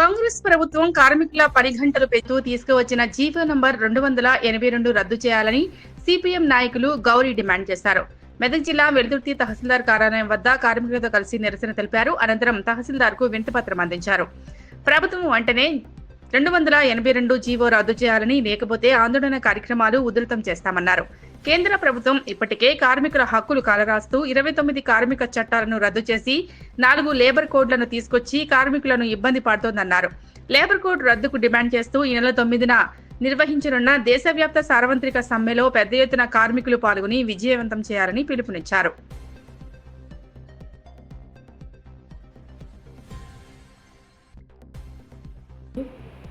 కాంగ్రెస్ ప్రభుత్వం కార్మికుల పని గంటలు పెంచుతూ తీసుకువచ్చిన జీవో నంబర్ రెండు వందల ఎనభై రెండు రద్దు చేయాలని సిపిఎం నాయకులు గౌరీ డిమాండ్ చేశారు. మెదక్ జిల్లా వెలుదుర్తి తహసీల్దార్ కార్యాలయం వద్ద కార్మికులతో కలిసి నిరసన తెలిపారు. అనంతరం తహసీల్దార్కు వింతపత్రం అందించారు. ప్రభుత్వం వెంటనే రెండు వందల ఎనభై రెండు జీవో రద్దు చేయాలని లేకపోతే ఆందోళన కార్యక్రమాలు ఉధృతం చేస్తామన్నారు. కేంద్ర ప్రభుత్వం ఇప్పటికే కార్మికుల హక్కులు కాలరాస్తూ ఇరవై తొమ్మిది కార్మిక చట్టాలను రద్దు చేసి నాలుగు లేబర్ కోడ్లను తీసుకొచ్చి కార్మికులను ఇబ్బంది పడుతోందన్నారు. లేబర్ కోడ్ రద్దుకు డిమాండ్ చేస్తూ ఈ నెల తొమ్మిదిన నిర్వహించనున్న దేశవ్యాప్త సార్వత్రిక సమ్మెలో పెద్ద ఎత్తున కార్మికులు పాల్గొని విజయవంతం చేయాలని పిలుపునిచ్చారు.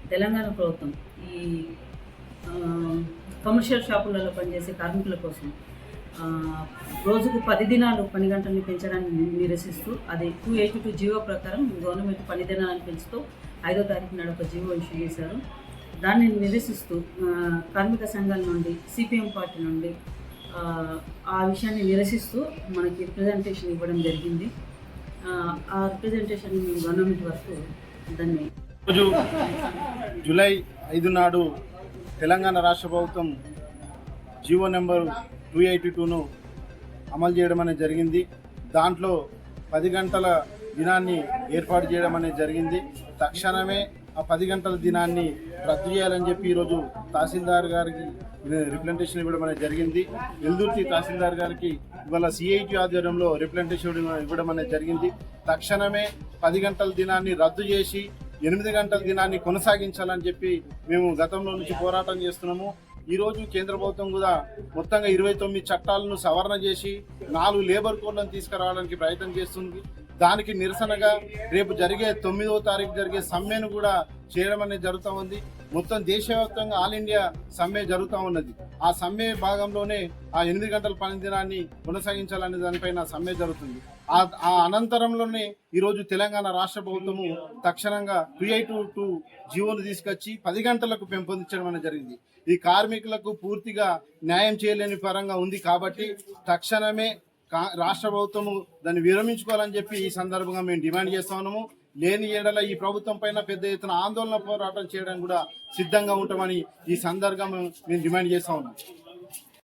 తెలంగాణ ప్రభుత్వం ఈ కమర్షియల్ షాపులలో పనిచేసే కార్మికుల కోసం రోజుకు పది దినాలు పని గంటల్ని పెంచడాన్ని నిరసిస్తూ అది టూ ఎయిటీ టూ జీవో ప్రకారం గవర్నమెంట్ పని దినాలను పెంచుతూ ఐదో తారీఖు నాడు ఒక జీవో ఇష్యూ చేశారు. దాన్ని నిరసిస్తూ కార్మిక సంఘాల నుండి సిపిఎం పార్టీ నుండి ఆ, విషయాన్ని నిరసిస్తూ మనకి రిప్రజెంటేషన్ ఇవ్వడం జరిగింది. ఆ రిప్రజెంటేషన్ గవర్నమెంట్ వరకు దాన్ని రోజు జూలై ఐదు నాడు తెలంగాణ రాష్ట్ర ప్రభుత్వం జీవో నెంబర్ టూ ఎయిటీ టూను అమలు చేయడం అనేది జరిగింది. దాంట్లో పది గంటల దినాన్ని ఏర్పాటు చేయడం అనేది జరిగింది. తక్షణమే ఆ పది గంటల దినాన్ని రద్దు చేయాలని చెప్పి ఈరోజు తహసీల్దార్ గారికి రిప్రజెంటేషన్ ఇవ్వడం అనేది జరిగింది. ఎల్దుర్తి తహసీల్దార్ గారికి ఇవాళ సిఐటి ఆధ్వర్యంలో రిప్రజెంటేషన్ ఇవ్వడం అనేది జరిగింది. తక్షణమే పది గంటల దినాన్ని రద్దు చేసి ఎనిమిది గంటల దినాన్ని కొనసాగించాలని చెప్పి మేము గతంలో నుంచి పోరాటం చేస్తున్నాము. ఈరోజు కేంద్ర ప్రభుత్వం కూడా మొత్తంగా ఇరవై తొమ్మిది చట్టాలను సవరణ చేసి నాలుగు లేబర్ కోడ్లను తీసుకురావడానికి ప్రయత్నం చేస్తుంది. దానికి నిరసనగా రేపు జరిగే తొమ్మిదవ తారీఖు జరిగే సమ్మెను కూడా చేయడం అనేది జరుగుతూ ఉంది. మొత్తం దేశవ్యాప్తంగా ఆల్ ఇండియా సమ్మె జరుగుతూ ఉన్నది. ఆ సమ్మె భాగంలోనే ఆ ఎనిమిది గంటల పని దినాన్ని కొనసాగించాలనే దానిపైన సమ్మె జరుగుతుంది. ఆ ఆ అనంతరంలోనే ఈరోజు తెలంగాణ రాష్ట్ర ప్రభుత్వము తక్షణంగా త్రీ ఎయిట్ టూ జీవోను తీసుకొచ్చి పది గంటలకు పెంపొందించడం అనేది జరిగింది. ఈ కార్మికులకు పూర్తిగా న్యాయం చేయలేని పరంగా ఉంది కాబట్టి తక్షణమే కా- రాష్ట్ర ప్రభుత్వము దాన్ని విరమించుకోవాలని చెప్పి ఈ సందర్భంగా మేము డిమాండ్ చేస్తా ఉన్నాము. లేని ఏడల ఈ ప్రభుత్వం పైన పెద్ద ఎత్తున ఆందోళన పోరాటం చేయడం కూడా సిద్ధంగా ఉంటామని ఈ సందర్భం మేము డిమాండ్ చేస్తా ఉన్నాం.